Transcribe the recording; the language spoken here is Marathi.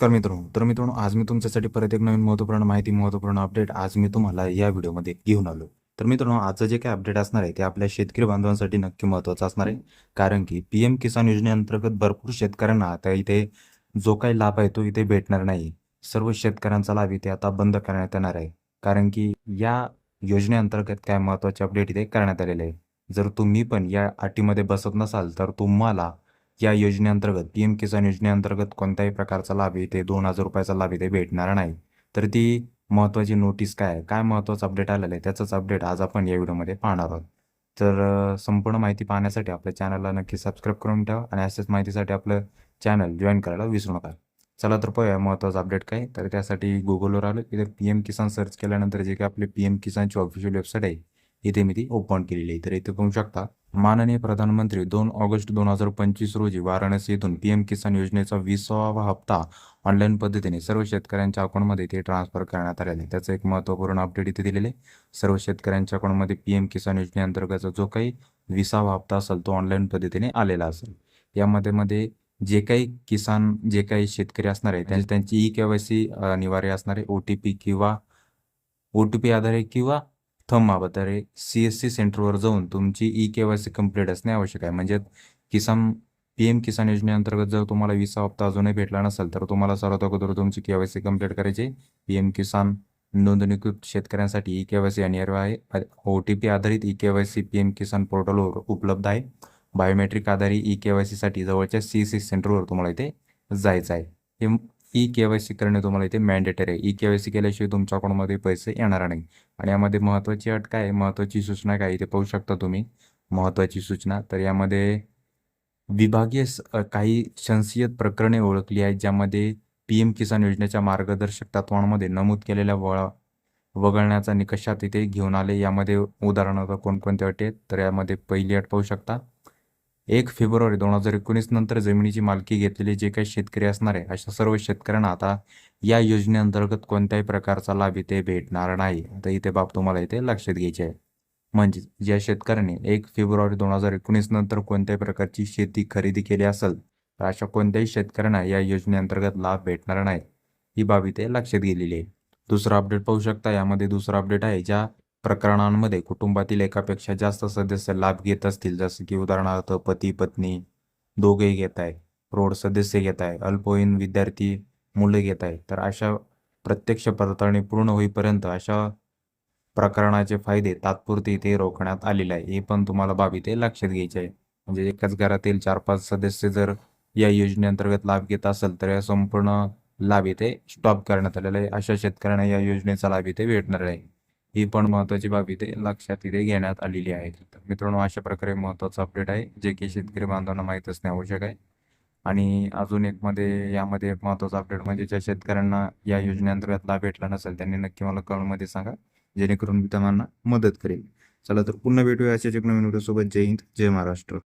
नमस्कार मित्रांनो. तर मित्रांनो आज मी तुमच्यासाठी परत एक नवीन महत्त्वपूर्ण माहिती महत्त्वपूर्ण अपडेट आज मी तुम्हाला या व्हिडिओमध्ये घेऊन आलो. तर मित्रांनो आजचं जे काही अपडेट असणार आहे ते आपल्या शेतकरी बांधवांसाठी नक्की महत्त्वाचं असणार आहे. कारण की पी एम किसान योजनेअंतर्गत भरपूर शेतकऱ्यांना आता इथे जो काही लाभ आहे तो इथे भेटणार नाही. सर्व शेतकऱ्यांचा लाभ इथे आता बंद करण्यात येणार आहे. कारण की या योजनेअंतर्गत काय महत्त्वाचे अपडेट इथे करण्यात आलेले आहे. जर तुम्ही पण या अटीमध्ये बसत नसाल तर तुम्हाला या योजनेअंतर्गत पी एम किसान योजनेअंतर्गत कोणत्याही प्रकारचा लाभ इथे दोन हजार रुपयाचा लाभ इथे भेटणार नाही. तर ती महत्त्वाची नोटीस काय आहे? काय महत्त्वाचं अपडेट आलेलं आहे? त्याचंच अपडेट आज आपण या व्हिडिओमध्ये पाहणार आहोत. तर संपूर्ण माहिती पाहण्यासाठी आपल्या चॅनलला नक्की सबस्क्राईब करून ठेवा आणि अशाच माहितीसाठी आपलं चॅनल जॉईन करायला विसरू नका. चला तर पाहूया महत्त्वाचं अपडेट काय? तर त्यासाठी गुगलवर आलो. इथे पी एम किसान सर्च केल्यानंतर जे काही आपले पी एम किसानची ऑफिशियल वेबसाईट आहे इथे मी ती ओपन केलेली आहे. तर इथे पाहू शकता माननीय प्रधानमंत्री दोन ऑगस्ट दोन हजार पंचवीस रोजी वाराणसी येथून पी एम किसान योजनेचा विसावा हप्ता ऑनलाईन पद्धतीने सर्व शेतकऱ्यांच्या अकाउंटमध्ये ते ट्रान्सफर करण्यात आलेले आहे. त्याचं एक महत्त्वपूर्ण अपडेट इथे दिलेले आहे. सर्व शेतकऱ्यांच्या अकाउंटमध्ये पी एम किसान योजनेअंतर्गतचा जो काही विसावा हप्ता असेल तो ऑनलाईन पद्धतीने आलेला असेल. यामध्ये मध्ये जे काही किसान जे काही शेतकरी असणार आहे त्यांची त्यांची ई के वाय सी अनिवार्य असणार आहे. ओ टी पी किंवा ओ टी पी आधारे किंवा थंब आधारे सी एस सी सेंटरवर जाऊन तुमची E K Y C complete असणे आवश्यक आहे. म्हणजे किसान पी एम किसान योजनेअंतर्गत जर तुम्हाला विसा हप्ता अजूनही भेटला नसेल तर तुम्हाला सर्वात अगोदर तुमची के वाय सी कंप्लीट करायची. पी एम किसान नोंदणीकृत शेतकऱ्यांसाठी ई के वाय सी अनिवार्य आहे. ओ टी पी आधारित E K Y C P M Kisan पोर्टलवर उपलब्ध आहे. बायोमेट्रिक आधारित ई के वाय सीसाठी जवळच्या सी सी सेंटरवर तुम्हाला इथे जायचं आहे. हे ई के वाय सी करणे तुम्हाला इथे मॅन्डेटरी आहे. ई के वाय सी केल्याशिवाय तुमच्या अकाउंटमध्ये पैसे येणार नाही. आणि यामध्ये महत्त्वाची अट काय आहे? महत्त्वाची सूचना काय इथे पाहू शकता तुम्ही. महत्त्वाची सूचना. तर यामध्ये विभागीय स- काही संशयित प्रकरणे ओळखली आहेत ज्यामध्ये पी एम किसान योजनेच्या मार्गदर्शक तत्वांमध्ये नमूद केलेल्या वळ वगळण्याचा निकषात इथे घेऊन आले. यामध्ये उदाहरणार्थ कोणकोणत्या अटी आहेत? तर यामध्ये पहिली अट पाहू शकता. एक फेब्रुवारी दोन हजार एकोणीस नंतर जमिनीची मालकी घेतलेले जे काही शेतकरी असणार आहे अशा सर्व शेतकऱ्यांना आता या योजनेअंतर्गत कोणत्याही प्रकारचा लाभ इथे भेटणार नाही. आता इथे बाब तुम्हाला इथे लक्षात घ्यायची आहे. म्हणजे ज्या शेतकऱ्यांनी एक फेब्रुवारी दोन हजार एकोणीस नंतर कोणत्याही प्रकारची शेती खरेदी केली असेल तर अशा कोणत्याही शेतकऱ्यांना या योजनेअंतर्गत लाभ भेटणार नाही. ही बाब इथे लक्षात गेलेली आहे. दुसरा अपडेट पाहू शकता यामध्ये दुसरा अपडेट आहे ज्या प्रकरणांमध्ये कुटुंबातील एकापेक्षा जास्त सदस्य लाभ घेत असतील जसं की उदाहरणार्थ पती पत्नी दोघेही घेत आहे प्रौढ सदस्य घेत आहे अल्पवयीन विद्यार्थी मुलं घेत आहे तर अशा प्रत्यक्ष पडताळणी पूर्ण होईपर्यंत अशा प्रकरणाचे फायदे तात्पुरते इथे रोखण्यात आलेले आहे. हे पण तुम्हाला बाब इथे लक्षात घ्यायचे आहे. म्हणजे एकाच घरातील चार पाच सदस्य जर या योजनेअंतर्गत लाभ घेत असेल तर या संपूर्ण लाभ इथे स्टॉप करण्यात आलेला आहे. अशा शेतकऱ्यांना या योजनेचा लाभ इथे भेटणार आहे. ही पण महत्त्वाची बाब इथे लक्षात इथे घेण्यात आलेली आहे. मित्रांनो अशा प्रकारे महत्त्वाचं अपडेट आहे जे की शेतकरी बांधवांना माहीत असणे आवश्यक आहे. आणि अजून एक मध्ये यामध्ये एक महत्त्वाचा अपडेट म्हणजे ज्या शेतकऱ्यांना या योजनेअंतर्गत लाभ भेटला नसेल त्यांनी नक्की मला कळमध्ये सांगा जेणेकरून मी त्यांना मदत करेल चला तर पुन्हा भेटूया अशाच एक नवीन व्हिडिओ सोबत. जय हिंद जय महाराष्ट्र.